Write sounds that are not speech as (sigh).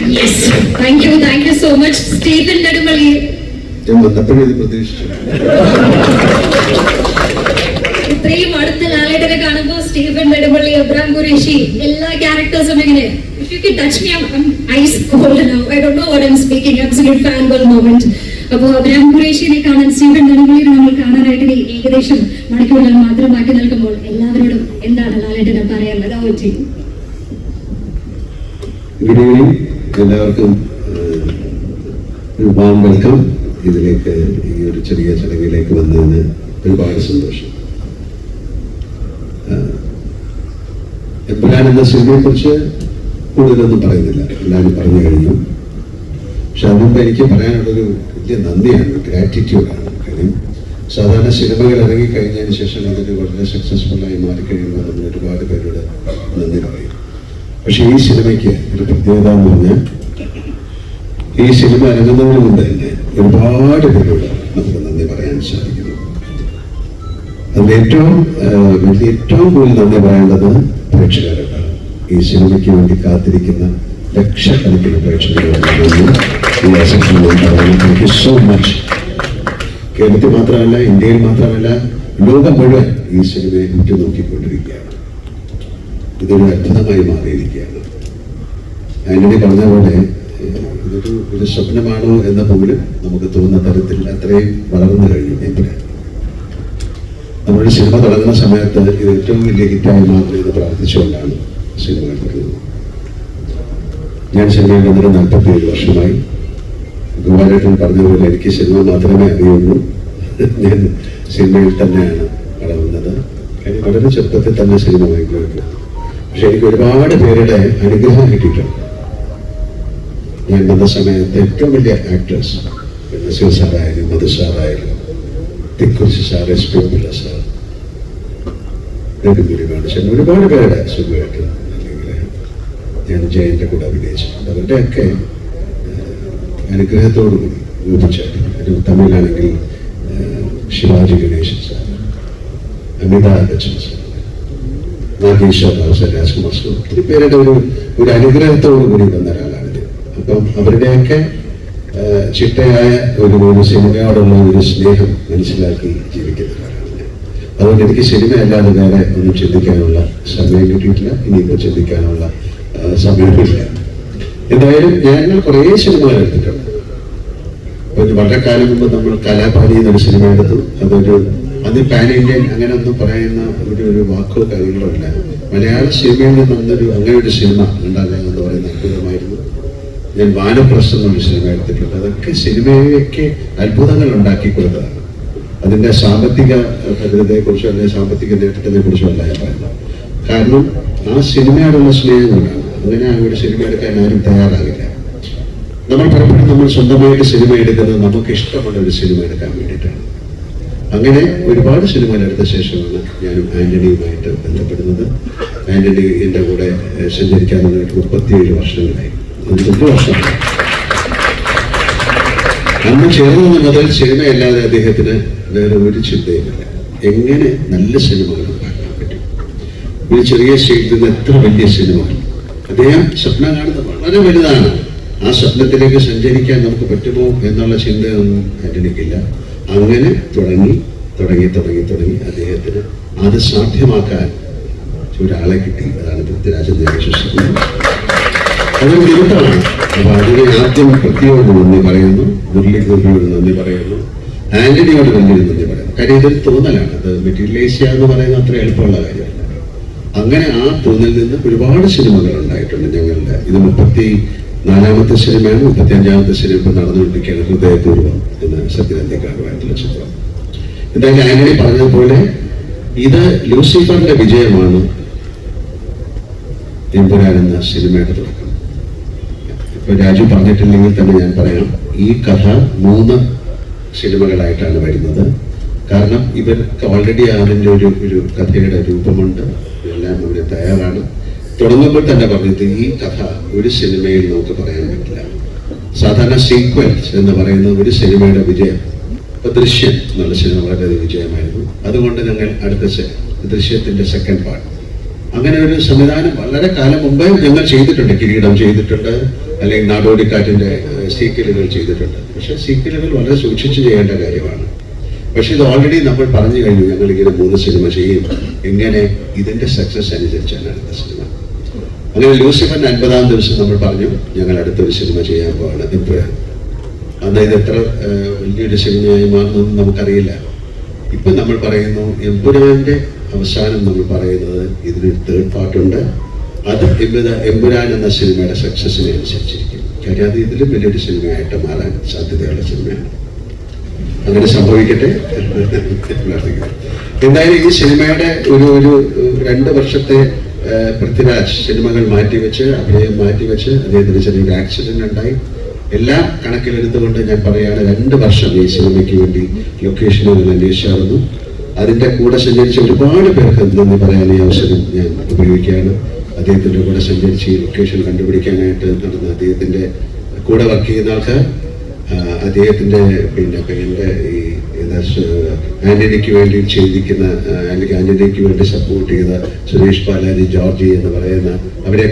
Thank you thank you so much Stephen Nedumpally ഞാൻ വന്നപ്പോഴേ ഇത് പ്രതീക്ഷിച്ചു. ഇത്രയും അടുത്ത ലാലേട്ടനെ കാണുമ്പോൾ സ്റ്റീഫൻ നെടുമള്ളി അബ്രാം ഖുറേഷി എല്ലാ ക്യാരക്ടേഴ്സും എങ്ങനെ if you can touch me ice cold now I do know what I'm speaking absolute fan girl moment അപ്പോൾ അബ്രാം ഖുറേഷിനെ കാണാൻ സ്റ്റീഫൻ നെടുമള്ളിയെ നമ്മൾ കാണാനായിട്ട് ഏകദേശം മണിക്കൂറുകൾ മാത്രം ബാക്കി നിൽക്കുമ്പോൾ എല്ലാവരോടും എന്താണ് ലാലേട്ടനെ പറയാനുള്ളത്? ആ ഒരു ഈവനിങ് എല്ലാവർക്കും ഒരുപാട് വെൽക്കം ഇതിലേക്ക് ഈ ഒരു ചെറിയ ചടങ്ങിലേക്ക് വന്നതിന് ഒരുപാട് സന്തോഷം. എപ്പോഴാണ് എന്ന സിനിമയെ കുറിച്ച് കൂടുതലൊന്നും പറയുന്നില്ല. എല്ലാവരും പറഞ്ഞു കഴിഞ്ഞു. പക്ഷെ അതിനുമ്പ് എനിക്ക് പറയാനുള്ളൊരു വലിയ നന്ദിയാണ് ഗ്രാറ്റിറ്റ്യൂഡാണ് കാര്യം. സാധാരണ സിനിമകൾ ഇറങ്ങി കഴിഞ്ഞതിന് ശേഷം അതിന് വളരെ സക്സസ്ഫുള്ളായി മാറിക്കഴിയുമ്പോൾ നമ്മൾ ഒരുപാട് പേരോട് നന്ദി പറയും പക്ഷെ ഈ സിനിമയ്ക്ക് ഒരു പ്രത്യേകത എന്ന് പറഞ്ഞാൽ ഈ സിനിമ ഇറങ്ങുന്നതിന് മുമ്പ് തന്നെ ഒരുപാട് പേരോട് നമുക്ക് നന്ദി പറയാൻ സാധിക്കുന്നു. അതിൽ ഏറ്റവും വലിയ ഏറ്റവും കൂടുതൽ നന്ദി പറയേണ്ടത് പ്രേക്ഷകരോടാണ്. ഈ സിനിമയ്ക്ക് വേണ്ടി കാത്തിരിക്കുന്ന ലക്ഷക്കണക്കിന് പ്രേക്ഷകരോട് സോ മച്ച് കേരളത്തിൽ മാത്രമല്ല ഇന്ത്യയിൽ മാത്രമല്ല ലോകം മുഴുവൻ ഈ സിനിമയെ ഉറ്റുനോക്കിക്കൊണ്ടിരിക്കുകയാണ്. ഇതൊരു അത്ഭുതമായി മാറിയിരിക്കുകയാണ്. ആന്റണി പറഞ്ഞ പോലെ ഇതൊരു ഒരു സ്വപ്നമാണോ എന്ന പോലും നമുക്ക് തോന്നുന്ന തരത്തിൽ അത്രയും വളർന്നു കഴിഞ്ഞു. എമ്പുരാൻ നമ്മുടെ സിനിമ തുടങ്ങുന്ന സമയത്ത് ഇത് ഏറ്റവും വലിയ ഹിറ്റായി മാറി എന്ന് പ്രാർത്ഥിച്ചുകൊണ്ടാണ് സിനിമ തുടങ്ങുന്നത് ഞാൻ സിനിമയിൽ വന്നിട്ട് നാൽപ്പത്തി ഏഴ് വർഷമായി. ഗോപാലേട്ടൻ പറഞ്ഞതുപോലെ പോലെ എനിക്ക് സിനിമ മാത്രമേ അറിയുള്ളൂ. ഞാൻ സിനിമയിൽ തന്നെയാണ് വളർന്നത്. കാര്യം വളരെ ചെറുപ്പത്തിൽ തന്നെ സിനിമ വാങ്ങിക്കുന്നു പക്ഷെ എനിക്ക് ഒരുപാട് പേരുടെ അനുഗ്രഹം കിട്ടിയിട്ടുണ്ട്. ഞാൻ വന്ന സമയത്ത് ഏറ്റവും വലിയ ആക്ടേഴ്സ് നസീർ സാറായാലും Madhu സാറായാലും Thikkurissy sir S P Pillai sir Nedumudi കാണിച്ചു ഒരുപാട് പേരുടെ സുഖമായിട്ട് അല്ലെങ്കിൽ ഞാൻ ജയന്റെ കൂടെ അഭിനയിച്ചിട്ടുണ്ട്. അവരുടെയൊക്കെ അനുഗ്രഹത്തോടു കൂടി രൂപിച്ചായിട്ട് തമിഴാണെങ്കിൽ Sivaji Ganesan sir Amitabh Bachchan sir sir ഒത്തിരി പേരുടെ ഒരു ഒരു അനുഗ്രഹത്തോടു കൂടി വന്ന ഒരാളാണിത് അപ്പം അവരുടെയൊക്കെ ചിട്ടയായ ഒരു ഒരു സിനിമയോടുള്ള ഒരു സ്നേഹം മനസ്സിലാക്കി ജീവിക്കുന്ന ഒരാളാണ്. അതുകൊണ്ട് എനിക്ക് സിനിമ അല്ലാതെ വേറെ ഒന്നും ചിന്തിക്കാനുള്ള സമയം കിട്ടിയിട്ടില്ല. ഇനിയിപ്പോൾ ചിന്തിക്കാനുള്ള സമയമില്ല. എന്തായാലും ഞങ്ങൾ കുറേ സിനിമകൾ എടുത്തിട്ടുണ്ട്. വളരെ കാലം മുമ്പ് നമ്മൾ കലാപാലി എന്നൊരു സിനിമ എടുത്തു. അതൊരു അത് പാൻ ഇന്ത്യൻ അങ്ങനെ ഒന്നും പറയുന്ന ഒരു ഒരു വാക്കോ കാര്യങ്ങളോ ഇല്ല. മലയാള സിനിമയിൽ നിന്നൊരു അങ്ങനെ ഒരു സിനിമ ഉണ്ടാകുക എന്ന് പറയുന്ന അത്ഭുതമായിരുന്നു. ഞാൻ വാനപ്രസ്ഥം എന്ന സിനിമ എടുത്തിട്ടുണ്ട്. അതൊക്കെ സിനിമയ്ക്ക് അത്ഭുതങ്ങൾ ഉണ്ടാക്കി കൊടുത്തതാണ്. അതിന്റെ സാമ്പത്തിക ഭദ്രതയെക്കുറിച്ചോ അല്ലെങ്കിൽ സാമ്പത്തിക നേട്ടത്തിനെ കുറിച്ചോ അല്ല ഞാൻ പറയുന്നത് കാരണം ആ സിനിമയോടുള്ള സ്നേഹം കൊണ്ടാണ്. അങ്ങനെ ആ ഒരു സിനിമ എടുക്കാൻ ആരും തയ്യാറാകില്ല. നമ്മൾ പലപ്പോഴും നമ്മൾ സ്വന്തമായിട്ട് സിനിമ എടുക്കുന്നത് നമുക്ക് ഇഷ്ടമുള്ള ഒരു സിനിമ എടുക്കാൻ വേണ്ടിയിട്ടാണ്. അങ്ങനെ ഒരുപാട് സിനിമകൾ എടുത്ത ശേഷമാണ് ഞാനും ആന്റണിയുമായിട്ട് ബന്ധപ്പെടുന്നത്. ആന്റണി എന്റെ കൂടെ സഞ്ചരിക്കാൻ തുടങ്ങിയിട്ട് മുപ്പത്തിയേഴ് വർഷങ്ങളായി. മുപ്പത്തി വർഷമായി. അന്ന് ചേർന്നത് മുതൽ സിനിമയല്ലാതെ അദ്ദേഹത്തിന് വേറെ ഒരു ചിന്തയുമില്ല. എങ്ങനെ നല്ല സിനിമകൾ ഉണ്ടാക്കാൻ പറ്റും? ഒരു ചെറിയ സ്റ്റേജിൽ എത്ര വലിയ സിനിമ അദ്ദേഹം സ്വപ്നം കാണുന്നത് വളരെ വലുതാണ്. ആ സ്വപ്നത്തിലേക്ക് സഞ്ചരിക്കാൻ നമുക്ക് പറ്റുമോ എന്നുള്ള ചിന്തയൊന്നും ആന്റണിക്കില്ല. അങ്ങനെ തുടങ്ങി തുടങ്ങി തുടങ്ങി തുടങ്ങി അദ്ദേഹത്തിന് അത് സാധ്യമാക്കാൻ ഒരാളെ കിട്ടി. അതാണ് പൃഥ്വിരാജൻ വിശ്വസിക്കുന്നത് അതൊരു നിമിത്തമാണ് അപ്പൊ അതിനെ ആദ്യം പൃഥ്വിയോട് നന്ദി പറയുന്നു മുരളി ഗോപിയോട് നന്ദി പറയുന്നു ആന്റണിയോട് വലിയൊരു നന്ദി പറയുന്നു. കാര്യം ഇതൊരു തോന്നലാണ്. അത് മെറ്റീരിയലൈസ് എന്ന് പറയുന്നത് അത്ര എളുപ്പമുള്ള കാര്യമല്ല. അങ്ങനെ ആ തോന്നലിൽ നിന്ന് ഒരുപാട് സിനിമകൾ ഉണ്ടായിട്ടുണ്ട് ഞങ്ങളുടെ. ഇത് മുപ്പത്തി നാലാമത്തെ സിനിമയാണ് മുപ്പത്തി അഞ്ചാമത്തെ സിനിമ ഇപ്പൊ നടന്നുകൊണ്ടിരിക്കുകയാണ് ഹൃദയപൂർവം എന്ന സത്യനന്ദിക്കാരുമായിട്ടുള്ള ചിത്രം. എന്തായാലും ആന്റണി പറഞ്ഞതുപോലെ ഇത് ലൂസിഫറിന്റെ വിജയമാണ് എമ്പുരാൻ എന്ന സിനിമയുടെ തുടക്കം. ഇപ്പൊ രാജു പറഞ്ഞിട്ടില്ലെങ്കിൽ തന്നെ ഞാൻ പറയാം. ഈ കഥ മൂന്ന് സിനിമകളായിട്ടാണ് വരുന്നത്. കാരണം ഇവർക്ക് ഓൾറെഡി അതിന്റെ ഒരു ഒരു കഥയുടെ രൂപമുണ്ട്. എല്ലാം ഇവിടെ തയ്യാറാണ്. തുടങ്ങുമ്പോൾ തന്നെ പറഞ്ഞത് ഈ കഥ ഒരു സിനിമയിൽ നമുക്ക് പറയാൻ പറ്റില്ല. സാധാരണ സീക്വൻസ് എന്ന് പറയുന്നത് ഒരു സിനിമയുടെ വിജയം ഇപ്പൊ ദൃശ്യം എന്നുള്ള സിനിമ വളരെ വിജയമായിരുന്നു. അതുകൊണ്ട് ഞങ്ങൾ അടുത്ത ദൃശ്യത്തിന്റെ സെക്കൻഡ് പാർട്ട് അങ്ങനെ ഒരു സംവിധാനം വളരെ കാലം മുമ്പേ ഞങ്ങൾ ചെയ്തിട്ടുണ്ട് കിരീടം ചെയ്തിട്ടുണ്ട് അല്ലെങ്കിൽ നാടോടിക്കാറ്റിന്റെ സീക്വലുകൾ ചെയ്തിട്ടുണ്ട്. പക്ഷെ സീക്വലുകൾ വളരെ സൂക്ഷിച്ച് ചെയ്യേണ്ട കാര്യമാണ്. പക്ഷെ ഇത് ഓൾറെഡി നമ്മൾ പറഞ്ഞു കഴിഞ്ഞു ഞങ്ങൾ ഇങ്ങനെ മൂന്ന് സിനിമ ചെയ്യും എങ്ങനെ ഇതിന്റെ സക്സസ് അനുസരിച്ചാണ് അടുത്ത സിനിമ. അങ്ങനെ ലൂസിഫറിന്റെ അൻപതാം ദിവസം നമ്മൾ പറഞ്ഞു ഞങ്ങൾ അടുത്തൊരു സിനിമ ചെയ്യാൻ പോവാണ്. എപ്പോഴാണ് അന്ന് ഇത് എത്ര വലിയൊരു സിനിമയായി മാറുന്നതെന്ന് നമുക്കറിയില്ല. ഇപ്പം നമ്മൾ പറയുന്നു എമ്പുരാന്റെ അവസാനം നമ്മൾ പറയുന്നത് ഇതിനൊരു തേർഡ് പാർട്ടുണ്ട് അത് എമ്പുര എമ്പുരാൻ എന്ന സിനിമയുടെ സക്സസിനെ അനുസരിച്ചിരിക്കും. കാര്യം അത് ഇതിലും വലിയൊരു സിനിമയായിട്ട് മാറാൻ സാധ്യതയുള്ള സിനിമയാണ്. അങ്ങനെ സംഭവിക്കട്ടെ? (laughs) എന്തായാലും ഈ സിനിമയുടെ ഒരു ഒരു രണ്ട് വർഷത്തെ പൃഥ്വിരാജ് സിനിമകൾ മാറ്റിവെച്ച് അഭിനയം മാറ്റിവെച്ച് അദ്ദേഹത്തിന് ചെറിയൊരു ആക്സിഡന്റ് ഉണ്ടായി. എല്ലാം കണക്കിലെടുത്തുകൊണ്ട് ഞാൻ പറയുകയാണ് രണ്ട് വർഷം ഈ സിനിമയ്ക്ക് വേണ്ടി ലൊക്കേഷനുകൾ അന്വേഷിച്ചായിരുന്നു. അതിന്റെ കൂടെ സഞ്ചരിച്ച ഒരുപാട് പേർക്ക് നന്ദി പറയാൻ ഈ അവസരം ഞാൻ ഉപയോഗിക്കുകയാണ്. അദ്ദേഹത്തിന്റെ കൂടെ സഞ്ചരിച്ച് ഈ ലൊക്കേഷൻ കണ്ടുപിടിക്കാനായിട്ട് നടന്ന അദ്ദേഹത്തിന്റെ കൂടെ വർക്ക് ചെയ്യുന്ന ആൾക്കാർ അദ്ദേഹത്തിന്റെ പിന്നെ എന്റെ ഈ ആന്റണിക്ക് വേണ്ടി ആ, അല്ലെങ്കിൽ ആന്റണിക്ക് വേണ്ടി സപ്പോർട്ട് ചെയ്ത സുരേഷ് ബാലാജി ജോർജി എന്ന് പറയുന്ന അവരെ